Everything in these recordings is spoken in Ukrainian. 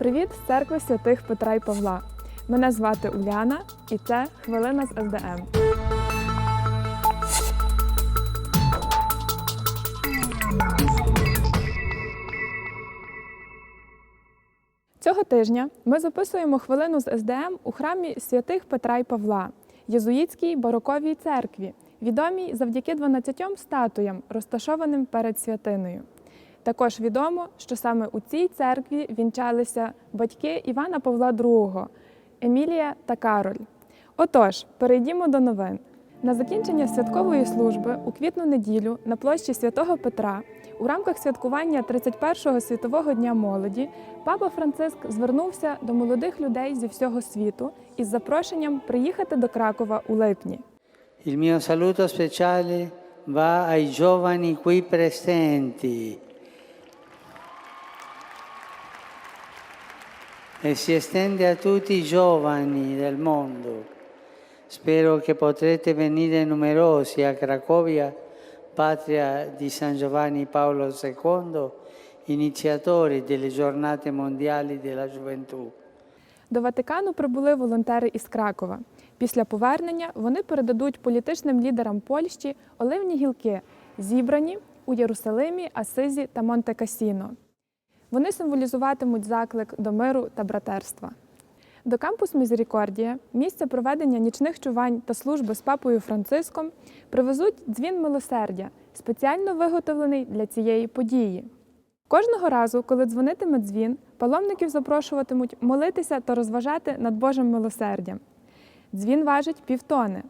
Привіт з церкви святих Петра і Павла. Мене звати Уляна, і це хвилина з СДМ. Цього тижня ми записуємо хвилину з СДМ у храмі святих Петра і Павла, Єзуїтській бароковій церкві, відомій завдяки 12 статуям, розташованим перед святиною. Також відомо, що саме у цій церкві вінчалися батьки Івана Павла II, Емілія та Кароль. Отож, перейдімо до новин. На закінчення святкової служби у квітну неділю на площі Святого Петра у рамках святкування 31-го світового дня молоді папа Франциск звернувся до молодих людей зі всього світу із запрошенням приїхати до Кракова у липні. Il mio saluto speciale va ai giovani qui presenti e si estende a tutti i giovani del mondo. Spero che potrete venire numerosi a Cracovia, patria di San Giovanni Paolo II, iniziatori delle giornate mondiali della gioventù. До Ватикану прибули волонтери із Кракова. Після повернення вони передадуть політичним лідерам Польщі оливні гілки, зібрані у Єрусалимі, Асизі та Монте-Касіно. Вони символізуватимуть заклик до миру та братерства. До кампус Мізерікордія, місця проведення нічних чувань та служби з папою Франциском, привезуть дзвін милосердя, спеціально виготовлений для цієї події. Кожного разу, коли дзвонитиме дзвін, паломників запрошуватимуть молитися та розважати над Божим милосердям. Дзвін важить півтони.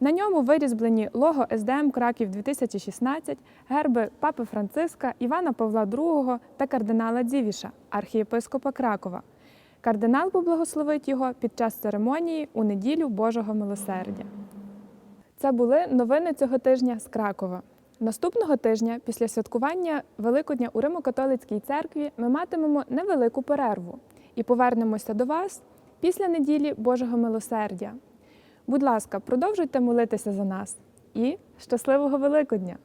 На ньому вирізблені лого СДМ Краків 2016, герби Папи Франциска, Івана Павла II та кардинала Дзівіша, архієпископа Кракова. Кардинал поблагословить його під час церемонії у неділю Божого милосердя. Це були новини цього тижня з Кракова. Наступного тижня, після святкування Великодня у Римо-католицькій церкві, ми матимемо невелику перерву і повернемося до вас після неділі Божого милосердя. Будь ласка, продовжуйте молитися за нас і щасливого Великодня!